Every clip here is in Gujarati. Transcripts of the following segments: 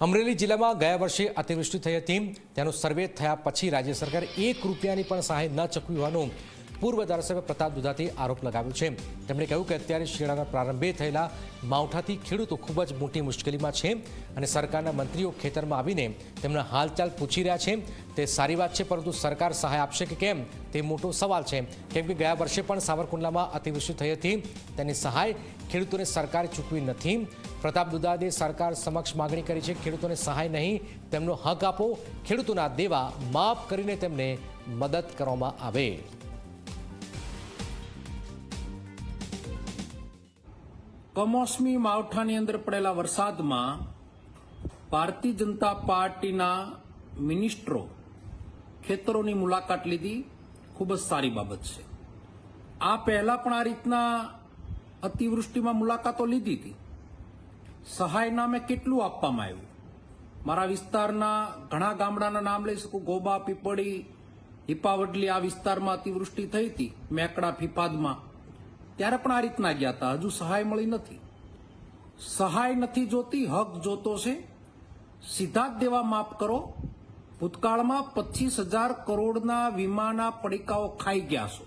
અમરેલી જિલ્લામાં ગયા વર્ષે અતિવૃષ્ટિ થઈ હતી. તેનો સર્વે થયા પછી રાજ્ય સરકાર એક રૂપિયાની પણ સહાય ન ચૂકવી હોવાનું પૂર્વ ધારાસભ્ય પ્રતાપ દુધાતે આરોપ લગાવ્યો છે. તેમણે કહ્યું કે અત્યારે શિયાળાના પ્રારંભે થયેલા માવઠાથી ખેડૂતો ખૂબ જ મોટી મુશ્કેલીમાં છે અને સરકારના મંત્રીઓ ખેતરમાં આવીને તેમના હાલચાલ પૂછી રહ્યા છે. તે સારી વાત છે, પરંતુ સરકાર સહાય આપશે કે કેમ? તે મોટો સવાલ છે. કેમ કે ગયા વર્ષે પણ સાવરકુંડલામાં અતિવૃષ્ટિ થઈ હતી. તેની સહાય ખેડૂતોને સરકારે ચૂકવી નથી. પ્રતાપ દુદાદે સરકાર સમક્ષ માગણી કરી છે. ખેડૂતોને સહાય નહીં, તેમનો હક આપો. ખેડૂતોના દેવા માફ કરીને તેમને મદદ કરવામાં આવે. કમોસમી માવઠાની અંદર પડેલા વરસાદમાં ભારતીય જનતા પાર્ટીના મિનિસ્ટરો ખેતરોની મુલાકાત લીધી. ખૂબ જ સારી બાબત છે. આ પહેલા પણ આ રીતના અતિવૃષ્ટિમાં મુલાકાતો લીધી હતી. સહાય નામે કેટલું આપવામાં આવ્યું? મારા વિસ્તારના ઘણા ગામડાના નામ લઈ શકું. ગોબા, પીપળી હિપાવડલી આ વિસ્તારમાં અતિવૃષ્ટિ થઈ હતી, મેકડા, ફિફાદમાં. ત્યારે પણ આ રીતના ગયા હતા. હજુ સહાય મળી નથી. સહાય નથી જોતી, હક જોતો છે. સીધા જ દેવા માફ કરો. ભૂતકાળમાં પચીસ હજાર કરોડના વીમાના પડીકાઓ ખાઈ ગયા છો.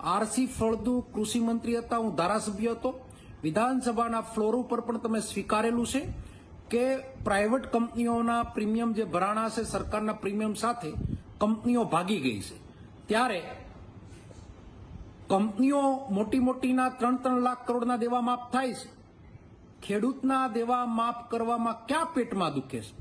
આરસી ફળદુ કૃષિ મંત્રી હતા, હું ધારાસભ્ય હતો. વિધાનસભાના ફ્લોર ઉપર પણ તમે સ્વીકારેલું છે કે પ્રાઇવેટ કંપનીઓના પ્રીમિયમ જે ભરાણા છે, સરકારના પ્રીમિયમ સાથે કંપનીઓ ભાગી ગઈ છે. ત્યારે કંપનીઓ મોટી મોટીના ત્રણ ત્રણ લાખ કરોડના દેવા માફ થાય છે. ખેડૂતના દેવા માફ કરવામાં ક્યાં પેટમાં દુખે છે?